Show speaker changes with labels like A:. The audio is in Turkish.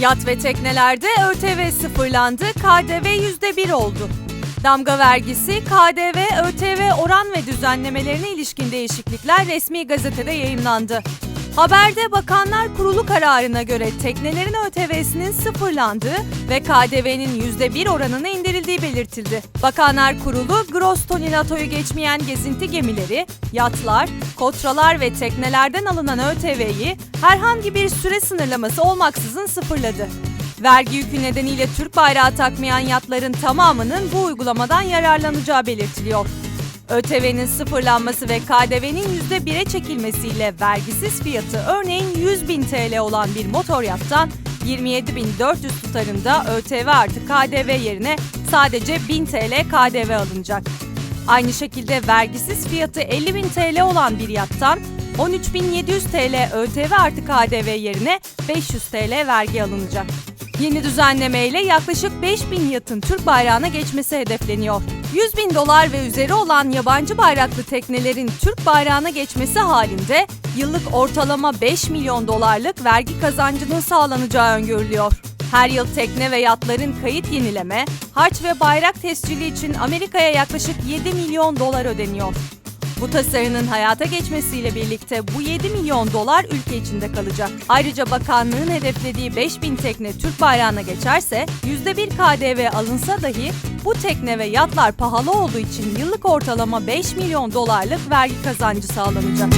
A: Yat ve teknelerde ÖTV sıfırlandı, KDV %1 oldu. Damga vergisi, KDV, ÖTV oran ve düzenlemelerine ilişkin değişiklikler resmi gazetede yayımlandı. Haberde Bakanlar Kurulu kararına göre teknelerin ÖTV'sinin sıfırlandığı ve KDV'nin %1 oranına indirildiği belirtildi. Bakanlar Kurulu, gross tonilatoyu geçmeyen gezinti gemileri, yatlar, kotralar ve teknelerden alınan ÖTV'yi herhangi bir süre sınırlaması olmaksızın sıfırladı. Vergi yükü nedeniyle Türk bayrağı takmayan yatların tamamının bu uygulamadan yararlanacağı belirtiliyor. ÖTV'nin sıfırlanması ve KDV'nin %1'e çekilmesiyle vergisiz fiyatı örneğin 100 bin TL olan bir motor yattan 27.400 tutarında ÖTV artı KDV yerine sadece 1000 TL KDV alınacak. Aynı şekilde vergisiz fiyatı 50 bin TL olan bir yattan 13.700 TL ÖTV artı KDV yerine 500 TL vergi alınacak. Yeni düzenlemeyle yaklaşık 5000 yatın Türk bayrağına geçmesi hedefleniyor. 100 bin dolar ve üzeri olan yabancı bayraklı teknelerin Türk bayrağına geçmesi halinde yıllık ortalama 5 milyon dolarlık vergi kazancının sağlanacağı öngörülüyor. Her yıl tekne ve yatların kayıt yenileme, harç ve bayrak tescili için Amerika'ya yaklaşık 7 milyon dolar ödeniyor. Bu tasarının hayata geçmesiyle birlikte bu 7 milyon dolar ülke içinde kalacak. Ayrıca bakanlığın hedeflediği 5000 tekne Türk bayrağına geçerse %1 KDV alınsa dahi bu tekne ve yatlar pahalı olduğu için yıllık ortalama 5 milyon dolarlık vergi kazancı sağlanacak.